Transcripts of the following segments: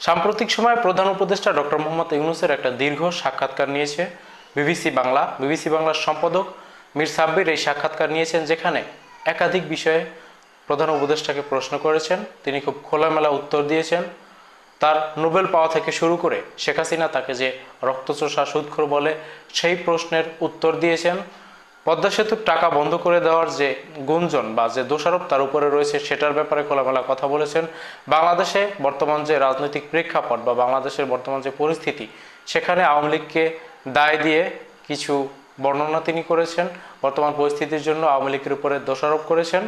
সাম্প্রতিক সময়ে প্রধান উপদেষ্টা ডক্টর মোহাম্মদ ইউনুসের একটা দীর্ঘ সাক্ষাৎকার নিয়েছে বিবিসি বাংলা। বিবিসি বাংলার সম্পাদক মীর সাব্বির এই সাক্ষাৎকার নিয়েছেন যেখানে একাধিক বিষয়ে প্রধান উপদেষ্টাকে প্রশ্ন করেছেন। তিনি খুব খোলামেলা উত্তর দিয়েছেন। তার নোবেল পাওয়া থেকে শুরু করে শেখ হাসিনা তাকে যে রক্তচোষা সুদখোর বলে সেই প্রশ্নের উত্তর দিয়েছেন। পদ্মা সেতুর টাকা বন্ধ করে দেওয়ার যে গুঞ্জন বা যে দোষারোপ তার উপরে রয়েছে, সেটার ব্যাপারে খোলামেলা কথা বলেছেন। বাংলাদেশে বর্তমান যে রাজনৈতিক প্রেক্ষাপট বা বাংলাদেশের বর্তমান যে পরিস্থিতি, সেখানে আওয়ামী লীগকে দায় দিয়ে কিছু বর্ণনা তিনি করেছেন। বর্তমান পরিস্থিতির জন্য আওয়ামী লীগের উপরে দোষারোপ করেছেন।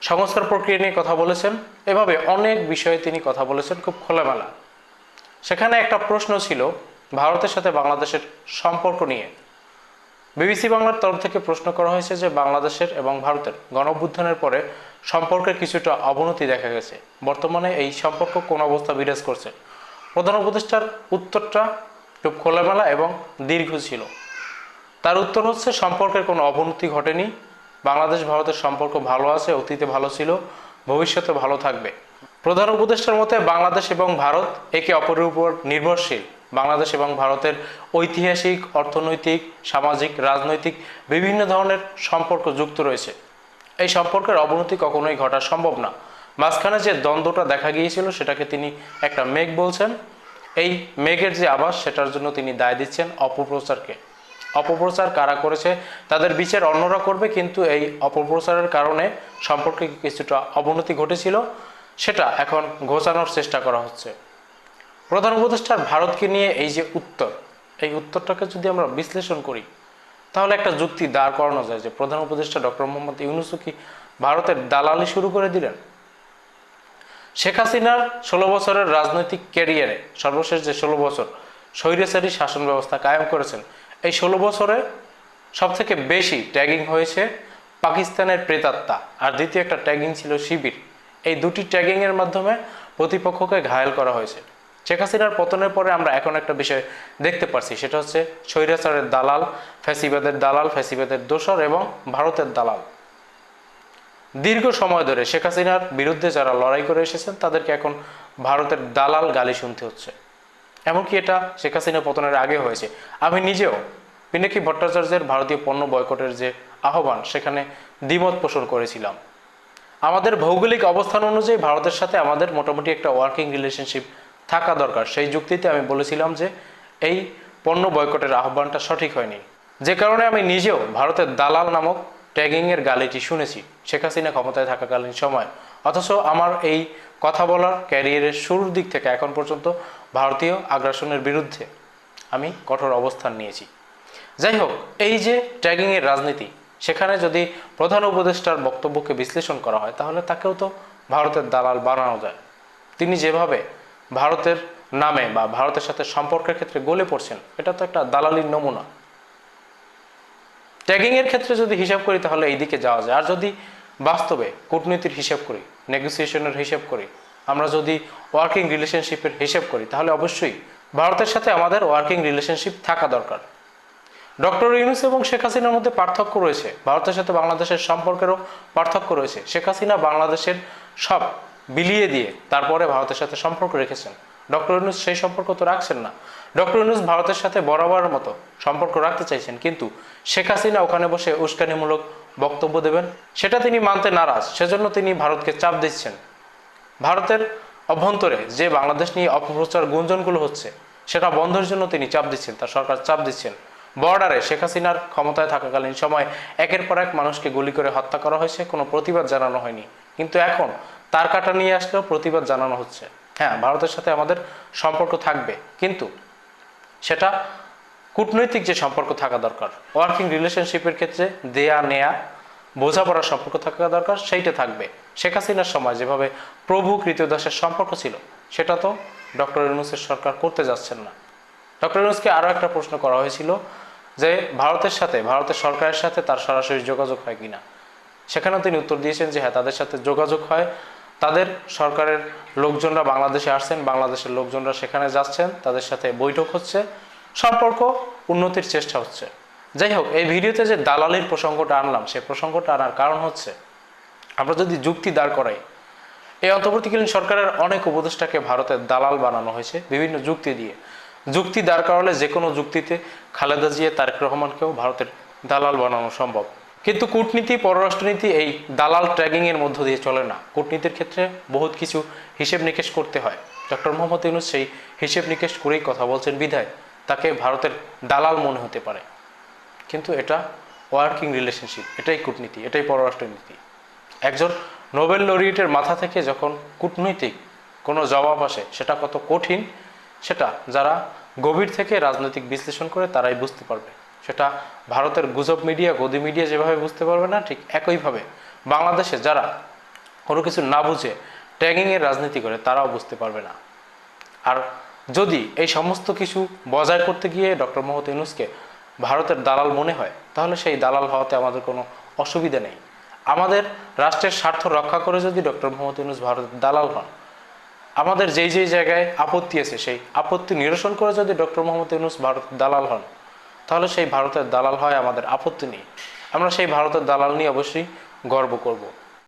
সংস্কার প্রক্রিয়া নিয়ে কথা বলেছেন। এভাবে অনেক বিষয়ে তিনি কথা বলেছেন খুব খোলামেলা। সেখানে একটা প্রশ্ন ছিল, ভারতের সাথে বাংলাদেশের সম্পর্ক নিয়ে। বিবিসি বাংলার তরফ থেকে প্রশ্ন করা হয়েছে যে বাংলাদেশের এবং ভারতের গণঅভ্যুত্থানের পরে সম্পর্কের কিছুটা অবনতি দেখা গেছে। বর্তমানে এই সম্পর্ক কোন অবস্থা বিরাজ করছে? প্রধান উপদেষ্টার উত্তরটা খুব খোলামেলা এবং দীর্ঘ ছিল। তার উত্তর হচ্ছে, সম্পর্কের কোনো অবনতি ঘটেনি। বাংলাদেশ, ভারতের সম্পর্ক ভালো আছে, অতীতে ভালো ছিল, ভবিষ্যতে ভালো থাকবে। প্রধান উপদেষ্টার মতে, বাংলাদেশ এবং ভারত একে অপরের উপর নির্ভরশীল। বাংলাদেশ এবং ভারতের ঐতিহাসিক, অর্থনৈতিক, সামাজিক, রাজনৈতিক বিভিন্ন ধরনের সম্পর্ক যুক্ত রয়েছে। এই সম্পর্কের অবনতি কখনোই ঘটা সম্ভব না। মাঝখানে যে দ্বন্দ্বটা দেখা গিয়েছিল, সেটাকে তিনি একটা মেঘ বলছেন। এই মেঘের যে আবাস সেটার জন্য তিনি দায় দিচ্ছেন অপপ্রচারকে। অপপ্রচার কারা করেছে, তাদের বিচার অন্যরা করবে, কিন্তু এই অপপ্রচারের কারণে সম্পর্কে কিছুটা অবনতি ঘটেছিল, সেটা এখন ঘোষানোর চেষ্টা করা হচ্ছে। প্রধান উপদেষ্টার ভারতকে নিয়ে এই যে উত্তর, এই উত্তরটাকে যদি আমরা বিশ্লেষণ করি, তাহলে একটা যুক্তি দাঁড় করানো যায় যে প্রধান উপদেষ্টা ডক্টর মোহাম্মদ ইউনুসু কি ভারতের দালালি শুরু করে দিলেন? শেখ হাসিনার ষোলো বছরের রাজনৈতিক ক্যারিয়ারে সর্বশেষ যে ষোলো বছর স্বৈরাচারী শাসন ব্যবস্থা কায়েম করেছেন, এই ষোলো বছরে সব থেকে বেশি ট্যাগিং হয়েছে পাকিস্তানের প্রেতাত্মা। আর দ্বিতীয় একটা ট্যাগিং ছিল শিবির। এই দুটি ট্যাগিংয়ের মাধ্যমে প্রতিপক্ষকে ঘায়েল করা হয়েছে। শেখ হাসিনার পতনের পরে আমরা এখন একটা বিষয় দেখতে পারছি, সেটা হচ্ছে স্বৈরাচারের দালাল, ফ্যাসিবাদের দালাল, ফ্যাসিবাদের দোসর এবং ভারতের দালাল। দীর্ঘ সময় ধরে শেখ হাসিনার বিরুদ্ধে যারা লড়াই করে এসেছেন, তাদেরকে এখন ভারতের দালাল গালি শুনতে হচ্ছে। এমনকি এটা শেখ হাসিনা পতনের আগে হয়েছে। আমি নিজেও পিনাকি ভট্টাচার্যের ভারতীয় পণ্য বয়কটের যে আহ্বান, সেখানে দ্বিমত পোষণ করেছিলাম। আমাদের ভৌগোলিক অবস্থান অনুযায়ী ভারতের সাথে আমাদের মোটামুটি একটা ওয়ার্কিং রিলেশনশিপ থাকা দরকার। সেই যুক্তিতে আমি বলেছিলাম যে এই পণ্য বয়কটের আহ্বানটা সঠিক হয়নি। যে কারণে আমি নিজেও ভারতের দালাল নামক ট্যাগিংয়ের গালিটি শুনেছি, শেখ হাসিনা ক্ষমতায় থাকাকালীন সময়। অথচ আমার এই কথা বলার ক্যারিয়ারের শুরুর দিক থেকে এখন পর্যন্ত ভারতীয় আগ্রাসনের বিরুদ্ধে আমি কঠোর অবস্থান নিয়েছি। যাই হোক, এই যে ট্যাগিংয়ের রাজনীতি, সেখানে যদি প্রধান উপদেষ্টার বক্তব্যকে বিশ্লেষণ করা হয়, তাহলে তাকেও তো ভারতের দালাল বানানো যায়। তিনি যেভাবে ভারতের নামে বা ভারতের সাথে সম্পর্কের ক্ষেত্রে গলে পড়ছেন, এটা তো একটা দালালির নমুনা। ট্যাগিং এর ক্ষেত্রে যদি হিসাব করি, তাহলে এই দিকে যাওয়া যায়। আর যদি বাস্তবে কূটনীতির হিসাব করি নেগোসিয়েশনের হিসাব করি, আমরা যদি ওয়ার্কিং রিলেশনশিপের হিসাব করি, তাহলে অবশ্যই ভারতের সাথে আমাদের ওয়ার্কিং রিলেশনশিপ থাকা দরকার। ডক্টর ইউনুস এবং শেখ হাসিনার মধ্যে পার্থক্য রয়েছে। ভারতের সাথে বাংলাদেশের সম্পর্কেরও পার্থক্য রয়েছে। শেখ হাসিনা বাংলাদেশের সব বিলিয়ে দিয়ে তারপরে ভারতের সাথে সম্পর্ক রেখেছেন। ডক্টর ইউনুস সেই সম্পর্ক তো রাখছেন না। ডক্টর ইউনুস ভারতের সাথে বরাবরের মতো সম্পর্ক রাখতে চাইছেন, কিন্তু শেখ হাসিনা ওখানে বসে উস্কানিমূলক বক্তব্য দেবেন। সেটা তিনি মানতে নারাজ, সেজন্য তিনি ভারতকে চাপ দিচ্ছেন। ভারতের অভ্যন্তরে যে বাংলাদেশ নিয়ে অপপ্রচার গুঞ্জনগুলো হচ্ছে, সেটা বন্ধের জন্য তিনি চাপ দিচ্ছেন, তার সরকার চাপ দিচ্ছেন। বর্ডারে শেখ হাসিনার ক্ষমতায় থাকাকালীন সময় একের পর এক মানুষকে গুলি করে হত্যা করা হয়েছে, কোনো প্রতিবাদ জানানো হয়নি। কিন্তু এখন তার কাটা নিয়ে আসলেও প্রতিবাদ জানানো হচ্ছে। হ্যাঁ ভারতের সাথে আমাদের সম্পর্ক থাকবে, কিন্তু সেটা কূটনৈতিক যে সম্পর্ক থাকা দরকার ওয়ার্কিং রিলেশনশিপের ক্ষেত্রে দেয়া, নেয়া, বোঝাপড়ার সম্পর্ক থাকা দরকার, সেইটা থাকবে। শেখ হাসিনার সময় যেভাবে প্রভু কৃতদাসের সম্পর্ক ছিল, সেটা তো ডক্টর ইউনুসের সরকার করতে যাচ্ছেন না। ডক্টর ইউনুসকে আরও একটা প্রশ্ন করা হয়েছিল যে, ভারতের সাথে, ভারতের সরকারের সাথে তার সরাসরি যোগাযোগ হয় কিনা? সেখানেও তিনি উত্তর দিয়েছেন যে হ্যাঁ তাদের সাথে যোগাযোগ হয় তাদের সরকারের লোকজনরা বাংলাদেশে আসছেন, বাংলাদেশের লোকজনরা সেখানে যাচ্ছেন, তাদের সাথে বৈঠক হচ্ছে, সম্পর্ক, উন্নতির চেষ্টা হচ্ছে। যাই হোক, এই ভিডিওতে যে দালালির প্রসঙ্গটা আনলাম সেই প্রসঙ্গটা আনার কারণ হচ্ছে, আমরা যদি যুক্তি দাঁড় করাই, এই অন্তর্বর্তীকালীন সরকারের অনেক উপদেষ্টাকে ভারতের দালাল বানানো হয়েছে বিভিন্ন যুক্তি দিয়ে। যুক্তি দাঁড় করালে যে কোনো যুক্তিতে খালেদা জিয়া, তারেক রহমানকেও ভারতের দালাল বানানো সম্ভব। কিন্তু কূটনীতি, পররাষ্ট্রনীতি এই দালাল ট্র্যাগিং এর মধ্য দিয়ে চলে না। কূটনীতির ক্ষেত্রে বহুত কিছু হিসেব নিকেশ করতে হয়। ডক্টর মোহাম্মদ ইউনুস সেই হিসেব নিকেশ করেই কথা বলছেন, বিধায় তাকে ভারতের দালাল মনে হতে পারে। কিন্তু এটা ওয়ার্কিং রিলেশনশিপ এটাই কূটনীতি, এটাই পররাষ্ট্রনীতি। একজন নোবেল লরিয়েটের মাথা থেকে যখন কূটনৈতিক কোনো জবাব আসে, সেটা কত কঠিন, সেটা যারা গভীর থেকে রাজনৈতিক বিশ্লেষণ করে তারাই বুঝতে পারবে। সেটা ভারতের গুজব মিডিয়া গদি মিডিয়া যেভাবে বুঝতে পারবে না, ঠিক একইভাবে বাংলাদেশে যারা কোনো কিছু না বুঝে ট্যাগিংয়ের রাজনীতি করে, তারাও বুঝতে পারবে না। আর যদি এই সমস্ত কিছু বজায় করতে গিয়ে ডক্টর মোহাম্মদ ইউনুসকে ভারতের দালাল মনে হয়, তাহলে সেই দালাল হওয়াতে আমাদের কোনো অসুবিধা নেই। আমাদের রাষ্ট্রের স্বার্থ রক্ষা করে যদি ডক্টর মোহাম্মদ ইউনুস ভারতের দালাল হন, আমাদের যেই যেই জায়গায় আপত্তি আছে, সেই আপত্তি নিরসন করে যদি ডক্টর মোহাম্মদ ইউনুস ভারতের দালাল হন তাহলে সেই ভারতের দালাল হয় আমাদের আপত্তি নেই। আমরা সেই ভারতের দালাল নিয়ে অবশ্যই গর্ব করব।